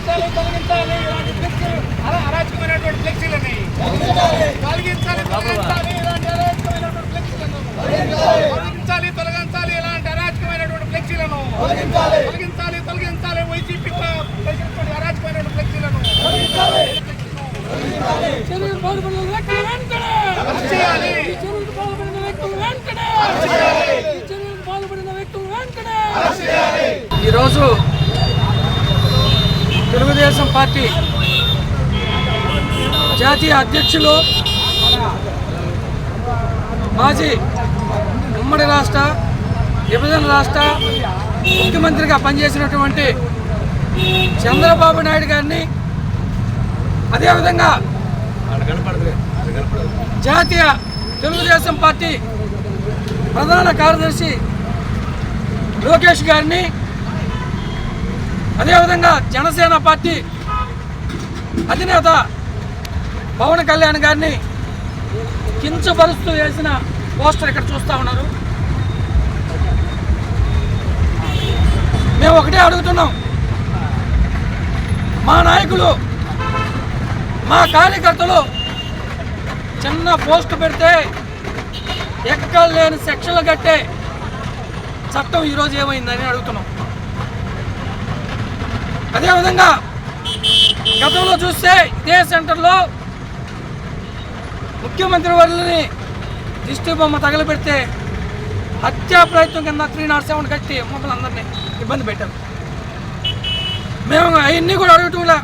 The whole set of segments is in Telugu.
తొలగించాలి తొలగించాలి. ఇలాంటి ఫ్లెక్సీలు అరాచకమైనటువంటి ఫ్లెక్సీలని తొలగించాలి తొలగించాలి. ఇలాంటి అరాచకమైనటువంటి ఫ్లెక్సీలను తొలగించాలి తొలగించాలి. ఇలాంటి అరాచకమైనటువంటి ఫ్లెక్సీలను తొలగించాలి తొలగించాలి. వైసీపీ అరాచకమైనటువంటి ఫ్లెక్సీలను చెరువులు బాధపడిన వ్యక్తులు వెంటనే! చేయాలి. చెరువులు బాధపడిన వ్యక్తులు వెంటనే! చేయాలి. చెరువులు వ్యక్తులు వెంటనే! ఈరోజు తెలుగుదేశం పార్టీ జాతీయ అధ్యక్షులు మాజీ ఉమ్మడి రాష్ట్ర విభజన రాష్ట్ర ముఖ్యమంత్రిగా పనిచేసినటువంటి చంద్రబాబు నాయుడు గారిని అదేవిధంగా జాతీయ తెలుగుదేశం పార్టీ ప్రధాన కార్యదర్శి లోకేష్ గారిని అదేవిధంగా జనసేన పార్టీ అధినేత పవన్ కళ్యాణ్ గారిని కించపరుస్తూ వేసిన పోస్టర్ ఇక్కడ చూస్తూ ఉన్నారు. మేము ఒకటే అడుగుతున్నాం. మా నాయకులు మా కార్యకర్తలు చిన్న పోస్ట్ పెడితే ఎక్కడ లేని సెక్షన్లు కట్టే చట్టం ఈరోజు ఏమైందని అడుగుతున్నాం. అదేవిధంగా గతంలో చూస్తే ఇదే సెంటర్లో ముఖ్యమంత్రి వర్యులని దిష్టి బొమ్మ తగలబెడితే హత్యా ప్రయత్నం కింద త్రీ నాట్ సెవెన్ కట్టి మమ్మల్ని అందరినీ ఇబ్బంది పెట్టారు. మేము అవన్నీ కూడా అడుగుతుంలా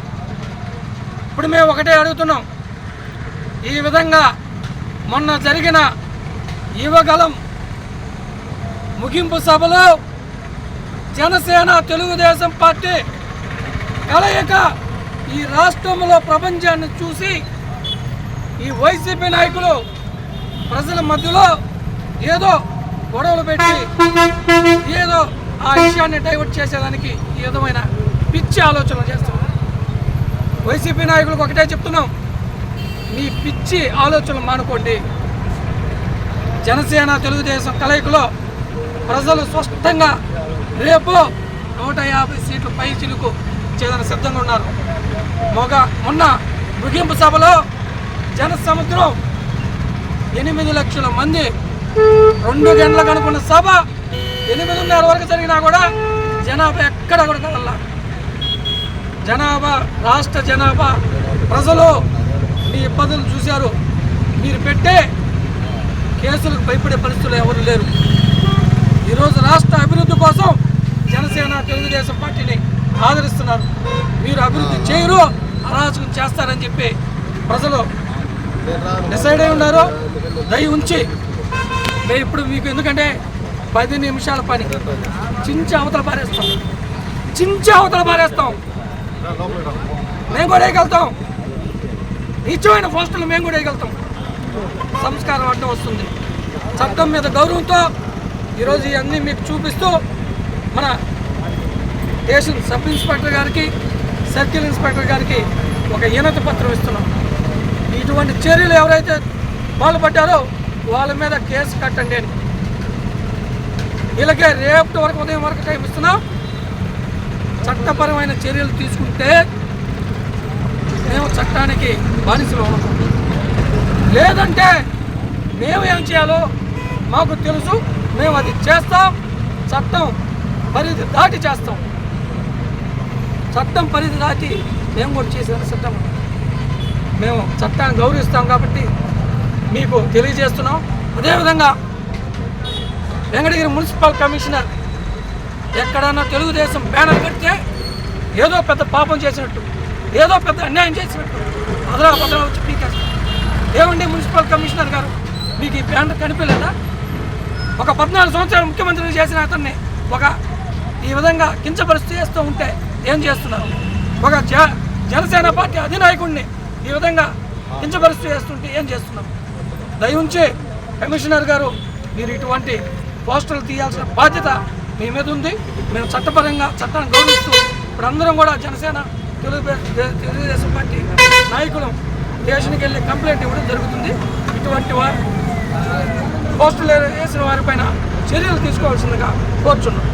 ఇప్పుడు మేము ఒకటే అడుగుతున్నాం. ఈ విధంగా మొన్న జరిగిన యువగలం ముగింపు సభలో జనసేన తెలుగుదేశం పార్టీ కలయిక ఈ రాష్ట్రంలో ప్రపంచాన్ని చూసి ఈ వైసీపీ నాయకులు ప్రజల మధ్యలో ఏదో గొడవలు పెట్టి ఏదో ఆ విషయాన్ని డైవర్ట్ చేసేదానికి ఈ విధమైన పిచ్చి ఆలోచనలు చేస్తున్నారు. వైసీపీ నాయకులకు ఒకటే చెప్తున్నాం మీ పిచ్చి ఆలోచనలు మానుకోండి. జనసేన తెలుగుదేశం కలయికలో ప్రజలు స్పష్టంగా రేపు నూట యాభై సీట్లు పై చిలుకు చేయడానికి సిద్ధంగా ఉన్నారు. మొగ మొన్న ముగింపు సభలో జన సముద్రం ఎనిమిది లక్షల మంది రెండు గంటలకు అనుకున్న సభ ఎనిమిదిన్నర వరకు జరిగినా కూడా జనాభా ఎక్కడ కూడా కదల జనాభా రాష్ట్ర జనాభా ప్రజలు మీ ఇబ్బందులు చూశారు. మీరు పెట్టే కేసులకు భయపడే పరిస్థితులు ఎవరు లేరు. ఈరోజు రాష్ట్ర అభివృద్ధి కోసం జనసేన తెలుగుదేశం పార్టీని ఆదరిస్తున్నారు. మీరు అభివృద్ధి చేయరు అరాచకం చేస్తారని చెప్పి ప్రజలు డిసైడ్ అయి ఉన్నారు. దయ ఉంచి మేము ఇప్పుడు మీకు ఎందుకంటే పది నిమిషాల పని. చించి అవతల పారేస్తాం. చించి అవతల పారేస్తాం. మేము కూడా వేయగలుగుతాం నిజమైన పోస్టులు మేము కూడా వేయగలుగుతాం సంస్కారం అడ్డం వస్తుంది. చట్టం మీద గౌరవంతో ఈరోజు ఇవన్నీ మీకు చూపిస్తూ మన స్టేషన్ సబ్ ఇన్స్పెక్టర్ గారికి సర్కిల్ ఇన్స్పెక్టర్ గారికి ఒక ఈనత పత్రం ఇస్తున్నాం. ఇటువంటి చర్యలు ఎవరైతే పాల్పడ్డారో వాళ్ళ మీద కేసు కట్టండి అని. ఇలాగే రేపటి వరకు ఉదయం వరకు టైం ఇస్తున్నాం. చట్టపరమైన చర్యలు తీసుకుంటే మేము చట్టానికి బానిసలు అవుతాం. లేదంటే మేము ఏం చేయాలో మాకు తెలుసు. మేము అది చేస్తాం. చట్టం పరిధి దాటి చేస్తాం. చట్టం పరిధి దాటి మేము కూడా చేసిన చట్టం. మేము చట్టాన్ని గౌరవిస్తాం కాబట్టి మీకు తెలియజేస్తున్నాం. అదేవిధంగా వెంకటగిరి మున్సిపల్ కమిషనర్ ఎక్కడన్నా తెలుగుదేశం బ్యానర్ కడితే ఏదో పెద్ద పాపం చేసినట్టు ఏదో పెద్ద అన్యాయం చేసినట్టు అదరా బదరా వచ్చి పీకేస్తారు. ఏమండి మున్సిపల్ కమిషనర్ గారు మీకు ఈ బ్యానర్ కనిపించలేదా? ఒక పద్నాలుగు సంవత్సరాలు ముఖ్యమంత్రి చేసిన అతన్ని ఒక ఈ విధంగా కించపరిస్తూ చేస్తూ ఉంటే ఏం చేస్తున్నారు? ఒక జ జనసేన పార్టీ అధినాయకుడిని ఈ విధంగా కించపరుస్తూ చేస్తుంటే ఏం చేస్తున్నాం దయ కమిషనర్ గారు మీరు ఇటువంటి పోస్టర్లు తీయాల్సిన బాధ్యత మీ మీద ఉంది. మేము చట్టపరంగా చట్టాన్ని గౌరవిస్తూ ఇప్పుడు అందరం కూడా జనసేన తెలుగు తెలుగుదేశం పార్టీ నాయకులు స్టేషన్కి వెళ్ళి కంప్లైంట్ ఇవ్వడం జరుగుతుంది. ఇటువంటి వారు పోస్టులు వేసిన వారిపైన చర్యలు తీసుకోవాల్సిందిగా కోరుచున్నాం.